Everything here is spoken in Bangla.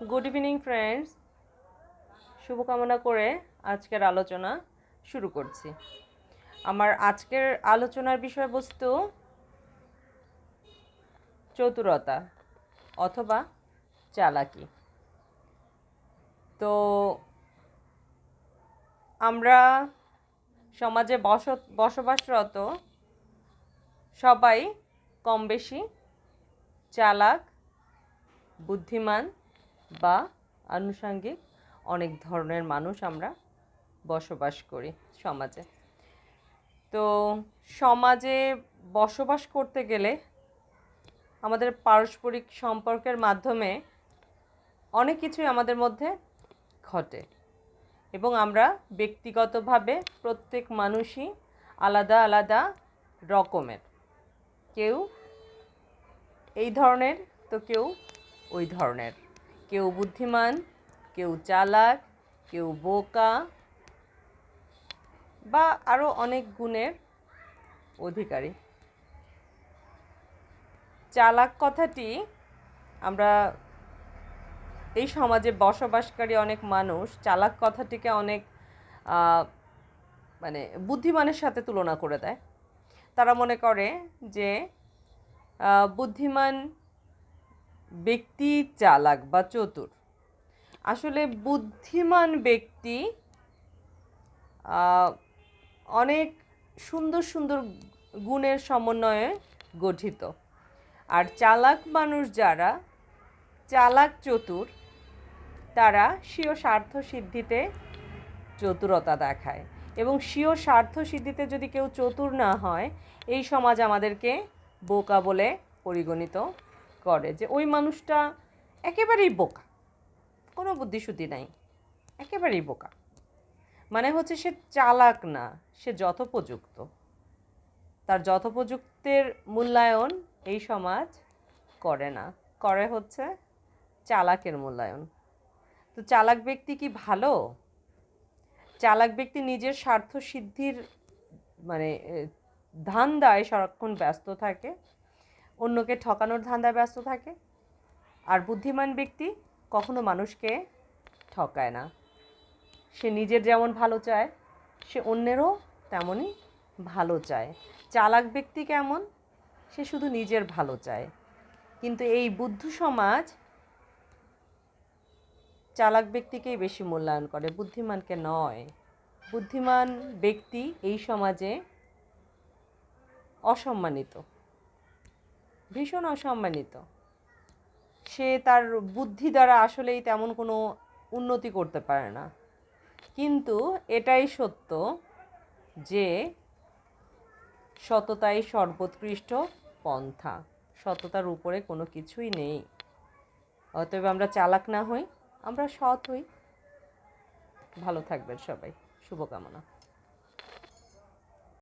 গুড ইভিনিং ফ্রেন্ডস শুভকামনা করে আজকের আলোচনা শুরু করছি। আমার আজকের আলোচনার বিষয়বস্তু চতুরতা অথবা চালাকি। তো আমরা সমাজে বস, বসবাসরত সবাই কম বেশি চালাক, বুদ্ধিমান বা আনুষঙ্গিক অনেক ধরনের মানুষ আমরা বসবাস করি সমাজে। তো সমাজে বসবাস করতে গেলে আমাদের পারস্পরিক সম্পর্কের মাধ্যমে অনেক কিছুই আমাদের মধ্যে ঘটে এবং আমরা ব্যক্তিগতভাবে প্রত্যেক মানুষই আলাদা আলাদা রকমের। কেউ এই ধরনের তো কেউ ওই ধরনের। কেউ বুদ্ধিমান, কেউ চালাক, কেউ বোকা বা আরও অনেক গুণের অধিকারী। চালাক কথাটি আমরা এই সমাজে বসবাসকারী অনেক মানুষ চালাক কথাটিকে অনেক মানে বুদ্ধিমানের সাথে তুলনা করে দেয়। তারা মনে করে যে বুদ্ধিমান ব্যক্তি চালাক বা চতুর। আসলে বুদ্ধিমান ব্যক্তি অনেক সুন্দর সুন্দর গুণের সমন্বয়ে গঠিত। আর চালাক মানুষ যারা, চালাক চতুর, তারা স্বীয় স্বার্থ সিদ্ধিতে চতুরতা দেখায়। এবং স্বীয় স্বার্থ সিদ্ধিতে যদি কেউ চতুর না হয়, এই সমাজ আমাদেরকে বোকা বলে পরিগণিত করে যে ওই মানুষটা একেবারেই বোকা। কোনো বুদ্ধিশুদ্ধি নাই। একেবারেই বোকা। মানে হচ্ছে সে চালাক না সে যথোপযুক্ত। তার যথোপযুক্তের মূল্যায়ন এই সমাজ করে না। করে হচ্ছে চালাকের মূল্যায়ন। তো চালাক ব্যক্তি কি ভালো? চালাক ব্যক্তি নিজের স্বার্থ সিদ্ধির মানে এ, ধান্দায় সারাক্ষণ ব্যস্ত থাকে। অন্যকে ঠকানোর ধান্দায় ব্যস্ত থাকে। আর বুদ্ধিমান ব্যক্তি কখনো মানুষকে ঠকায় না। সে নিজের যেমন ভালো চায়, সে অন্যেরও তেমনই ভালো চায়। চালাক ব্যক্তি কেমন? সে শুধু নিজের ভালো চায়। কিন্তু এই বুদ্ধ সমাজ চালাক ব্যক্তিকেই বেশি মূল্যায়ন করে, বুদ্ধিমানকে নয়। বুদ্ধিমান ব্যক্তি এই সমাজে অসম্মানিত। ভীষণ অসম্মানিত। সে তার বুদ্ধি দ্বারা আসলেই তেমন কোনো উন্নতি করতে পারে না। কিন্তু এটাই সত্য যে সততাই সর্বোৎকৃষ্ট পন্থা। সততার উপরে কোনো কিছুই নেই। অতএব আমরা চালাক না হই, আমরা সৎ হই। ভালো থাকবেন সবাই। শুভকামনা।